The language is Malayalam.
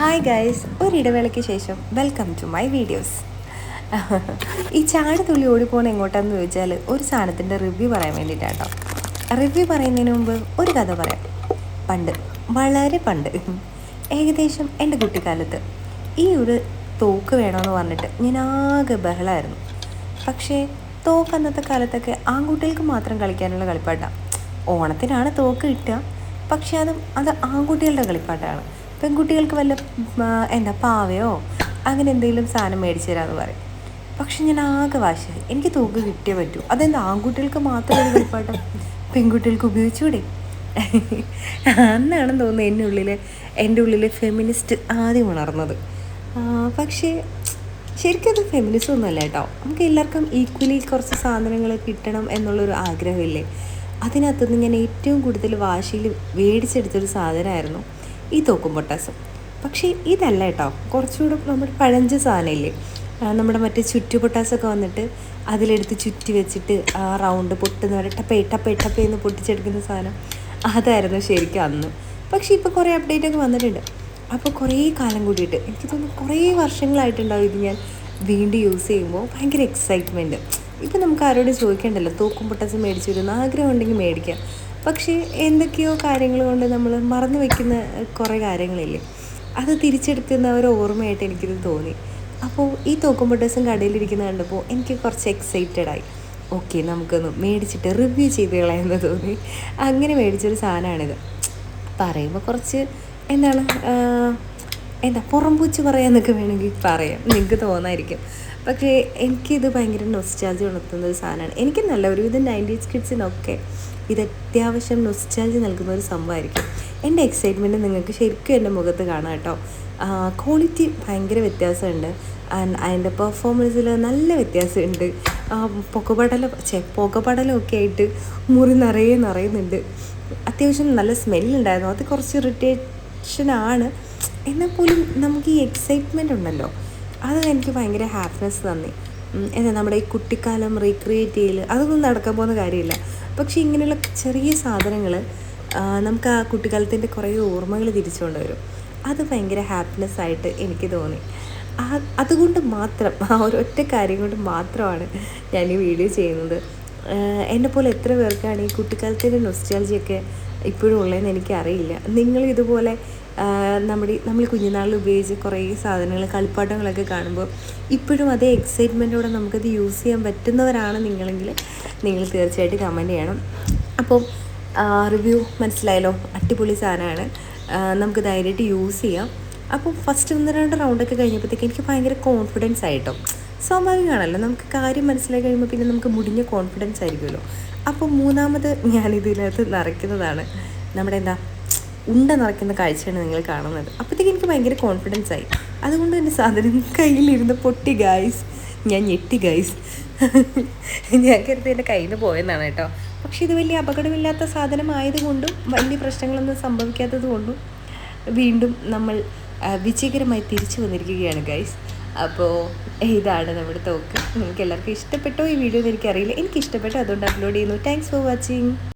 ഹായ് ഗൈസ് ഒരിടവേളയ്ക്ക് ശേഷം വെൽക്കം ടു മൈ വീഡിയോസ് ഈ ചാടി തുള്ളി ഓടിപ്പോണ എങ്ങോട്ടാന്ന് ചോദിച്ചാൽ ഒരു സാധനത്തിന്റെ റിവ്യൂ പറയാൻ വേണ്ടിയിട്ടാട്ടോ റിവ്യൂ പറയുന്നതിന് മുമ്പ് ഒരു കഥ പറയാം. പണ്ട് വളരെ പണ്ട് ഏകദേശം എന്റെ കുട്ടിക്കാലത്ത് ഈ ഒരു തോക്ക് വേണമെന്ന് പറഞ്ഞിട്ട് ഞാൻ ആകെ ബഹളമായിരുന്നു പക്ഷേ തോക്ക് അന്നത്തെ കാലത്തൊക്കെ ആൺകുട്ടികൾക്ക് മാത്രം കളിക്കാനുള്ള കളിപ്പാട്ടാണ് ഓണത്തിനാണ് തോക്ക് കിട്ടുക പക്ഷേ അതും അത് ആൺകുട്ടികളുടെ കളിപ്പാട്ടാണ്. പെൺകുട്ടികൾക്ക് വല്ല എന്താ പാവയോ? അങ്ങനെ എന്തെങ്കിലും സാധനം മേടിച്ചു തരാമെന്ന് പറയും. പക്ഷെ ഞാൻ ആകെ വാശിയായി. എനിക്ക് തുക കിട്ടിയേ പറ്റൂ. അതെന്താ ആൺകുട്ടികൾക്ക് മാത്രമേ കളിപ്പാട്ടം പെൺകുട്ടികൾക്ക് ഉപയോഗിച്ചുകൂടെ അന്നാണെന്ന് തോന്നുന്നു എന്റെ ഉള്ളിൽ എന്റെ ഉള്ളിൽ ഫെമിനിസ്റ്റ് ആദ്യം ഉണർന്നത്. പക്ഷേ ശരിക്കും അത് ഫെമിനിസം ഒന്നുമല്ല കേട്ടോ. നമുക്ക് എല്ലാവർക്കും ഈക്വലി കുറച്ച് സാധനങ്ങൾ കിട്ടണം എന്നുള്ളൊരു ആഗ്രഹമില്ലേ? അതിനകത്തുനിന്ന് ഞാൻ ഏറ്റവും കൂടുതൽ വാശിയിൽ മേടിച്ചെടുത്തൊരു സാധനമായിരുന്നു ഈ തോക്കും പൊട്ടാസും പക്ഷേ ഇതല്ല കേട്ടോ കുറച്ചുകൂടെ നമ്മുടെ പഴഞ്ച സാധനമില്ലേ നമ്മുടെ മറ്റേ ചുറ്റു പൊട്ടാസൊക്കെ വന്നിട്ട് അതിലെടുത്ത് ചുറ്റി വെച്ചിട്ട് ആ റൗണ്ട് പൊട്ടുന്ന പോലെ ടപ്പേ ടപ്പേ ടപ്പേ എന്ന് പൊട്ടിച്ചെടുക്കുന്ന സാധനം. അതായിരുന്നു ശരിക്കും അന്ന്. പക്ഷേ ഇപ്പോൾ കുറേ അപ്ഡേറ്റ് ഒക്കെ വന്നിട്ടുണ്ട്. അപ്പോൾ കുറേ കാലം കൂടിയിട്ട് എനിക്ക് തോന്നുന്നു കുറേ വർഷങ്ങളായിട്ടുണ്ടാവും ഇത് ഞാൻ വീണ്ടും യൂസ് ചെയ്യുമ്പോൾ ഭയങ്കര എക്സൈറ്റ്മെന്റ് ഇപ്പം നമുക്ക് ആരോടും ചോദിക്കേണ്ടല്ലോ. തോക്കും പൊട്ടാസ് മേടിച്ചു വരുന്ന ആഗ്രഹം ഉണ്ടെങ്കിൽ മേടിക്കാം. പക്ഷേ എന്തൊക്കെയോ കാര്യങ്ങൾ കൊണ്ട് നമ്മൾ മറന്നു വെക്കുന്ന കുറേ കാര്യങ്ങളില്ലേ? അത് തിരിച്ചെടുക്കുന്ന ഒരു ഓർമ്മയായിട്ട് എനിക്കിത് തോന്നി. അപ്പോൾ ഈ തോക്കുമ്പോൾ ഡ്രസ്സും കടയിലിരിക്കുന്ന കണ്ടപ്പോൾ എനിക്ക് കുറച്ച് എക്സൈറ്റഡ് ആയി. ഓക്കെ നമുക്കൊന്ന് മേടിച്ചിട്ട് റിവ്യൂ ചെയ്ത് കളയാമെന്ന് തോന്നി. അങ്ങനെ മേടിച്ചൊരു സാധനമാണിത്. പറയുമ്പോൾ കുറച്ച് എന്താണ് എന്താ പുറംപൂച്ച് പറയാമെന്നൊക്കെ വേണമെങ്കിൽ പറയാം. നിങ്ങൾക്ക് തോന്നായിരിക്കും. പക്ഷേ എനിക്കിത് ഭയങ്കര നൊസ്റ്റാജി ഉണർത്തുന്ന ഒരു സാധനമാണ്. എനിക്ക് നല്ല ഒരു ഒരുവിധം നയന്റീസ് കിഡ്സിനൊക്കെ ഇത് അത്യാവശ്യം നൊസ്റ്റാൾജി നൽകുന്ന ഒരു സംഭവമായിരിക്കും. എന്റെ എക്സൈറ്റ്മെന്റ് നിങ്ങൾക്ക് ശരിക്കും എന്റെ മുഖത്ത് കാണാം കേട്ടോ. ക്വാളിറ്റി ഭയങ്കര വ്യത്യാസമുണ്ട്. ആൻഡ് അതിന്റെ പെർഫോമൻസിൽ നല്ല വ്യത്യാസമുണ്ട്. പുകപടല ചെ പുകപടലമൊക്കെ ആയിട്ട് മുറി നിറയെ നിറയുന്നുണ്ട്. അത്യാവശ്യം നല്ല സ്മെല്ലുണ്ടായിരുന്നു അത് കുറച്ച് ഇറിറ്റേഷനാണ് എന്നാൽ പോലും നമുക്ക് ഈ എക്സൈറ്റ്മെന്റ് ഉണ്ടല്ലോ. അത് എനിക്ക് ഭയങ്കര ഹാപ്പിനെസ് തന്നി. എന്താ നമ്മുടെ ഈ കുട്ടിക്കാലം റീക്രിയേറ്റ് ചെയ്യൽ അതൊന്നും നടക്കാൻ പോകുന്ന കാര്യമില്ല. പക്ഷേ ഇങ്ങനെയുള്ള ചെറിയ സാധനങ്ങൾ നമുക്ക് ആ കുട്ടിക്കാലത്തിന്റെ കുറേ ഓർമ്മകൾ തിരിച്ചുകൊണ്ട് വരും അത് ഭയങ്കര ഹാപ്പിനെസ് ആയിട്ട് എനിക്ക് തോന്നി. അതുകൊണ്ട് മാത്രം ആ ഒരൊറ്റ കാര്യം കൊണ്ട് മാത്രമാണ് ഞാൻ ഈ വീഡിയോ ചെയ്യുന്നത്. എന്നെ പോലെ എത്ര പേർക്കാണ് ഈ കുട്ടിക്കാലത്തിന്റെ നൊസ്റ്റാലജിയൊക്കെ ഇപ്പോഴും ഉള്ളതെന്ന് എനിക്കറിയില്ല. നിങ്ങൾ ഇതുപോലെ നമ്മുടെ നമ്മൾ കുഞ്ഞുനാളിൽ ഉപയോഗിച്ച കുറേ സാധനങ്ങൾ കളിപ്പാട്ടങ്ങളൊക്കെ കാണുമ്പോൾ ഇപ്പോഴും അതേ എക്സൈറ്റ്മെന്റോടെ നമുക്കത് യൂസ് ചെയ്യാൻ പറ്റുന്നവരാണ് നിങ്ങളെങ്കിൽ നിങ്ങൾ തീർച്ചയായിട്ടും കമന്റ് ചെയ്യണം. അപ്പം റിവ്യൂ മനസ്സിലായല്ലോ? അടിപൊളി സാധനമാണ്. നമുക്ക് ധൈര്യമായിട്ട് യൂസ് ചെയ്യാം. അപ്പോൾ ഫസ്റ്റ് ഒന്ന് രണ്ട് റൗണ്ടൊക്കെ കഴിഞ്ഞപ്പോഴത്തേക്ക് എനിക്ക് ഭയങ്കര കോൺഫിഡൻസ് ആയിട്ടോ? സ്വാഭാവികമാണല്ലോ നമുക്ക് കാര്യം മനസ്സിലായി കഴിയുമ്പോൾ പിന്നെ നമുക്ക് മുടിഞ്ഞ കോൺഫിഡൻസ് ആയിരിക്കുമല്ലോ. അപ്പോൾ മൂന്നാമത് ഞാനിതിനകത്ത് നിറയ്ക്കുന്നതാണ്. നമ്മുടെ എന്താ ഉണ്ട നിറയ്ക്കുന്ന കാഴ്ചയാണ് നിങ്ങൾ കാണുന്നത്. അപ്പോഴത്തേക്ക് എനിക്ക് ഭയങ്കര കോൺഫിഡൻസ് ആയി. അതുകൊണ്ട് തന്നെ സാധനം കയ്യിലിരുന്ന് പൊട്ടി ഗായ്സ് ഞാൻ ഞെട്ടി ഗൈസ് ഞാൻ കരുതി എന്റെ കയ്യിൽ പോയെന്നാണ് കേട്ടോ. പക്ഷേ ഇത് വലിയ അപകടമില്ലാത്ത സാധനമായതുകൊണ്ടും വലിയ പ്രശ്നങ്ങളൊന്നും സംഭവിക്കാത്തത് കൊണ്ടും വീണ്ടും നമ്മൾ വിജയകരമായി തിരിച്ചു വന്നിരിക്കുകയാണ് ഗൈസ് അപ്പോൾ ഇതാണ് നമ്മുടെ തോക്ക്. നിങ്ങൾക്ക് എല്ലാവർക്കും ഇഷ്ടപ്പെട്ടോ? ഈ വീഡിയോ എന്ന് എനിക്കറിയില്ല. എനിക്ക് ഇഷ്ടപ്പെട്ടു അതുകൊണ്ട് അപ്ലോഡ് ചെയ്യുന്നു. Thanks for watching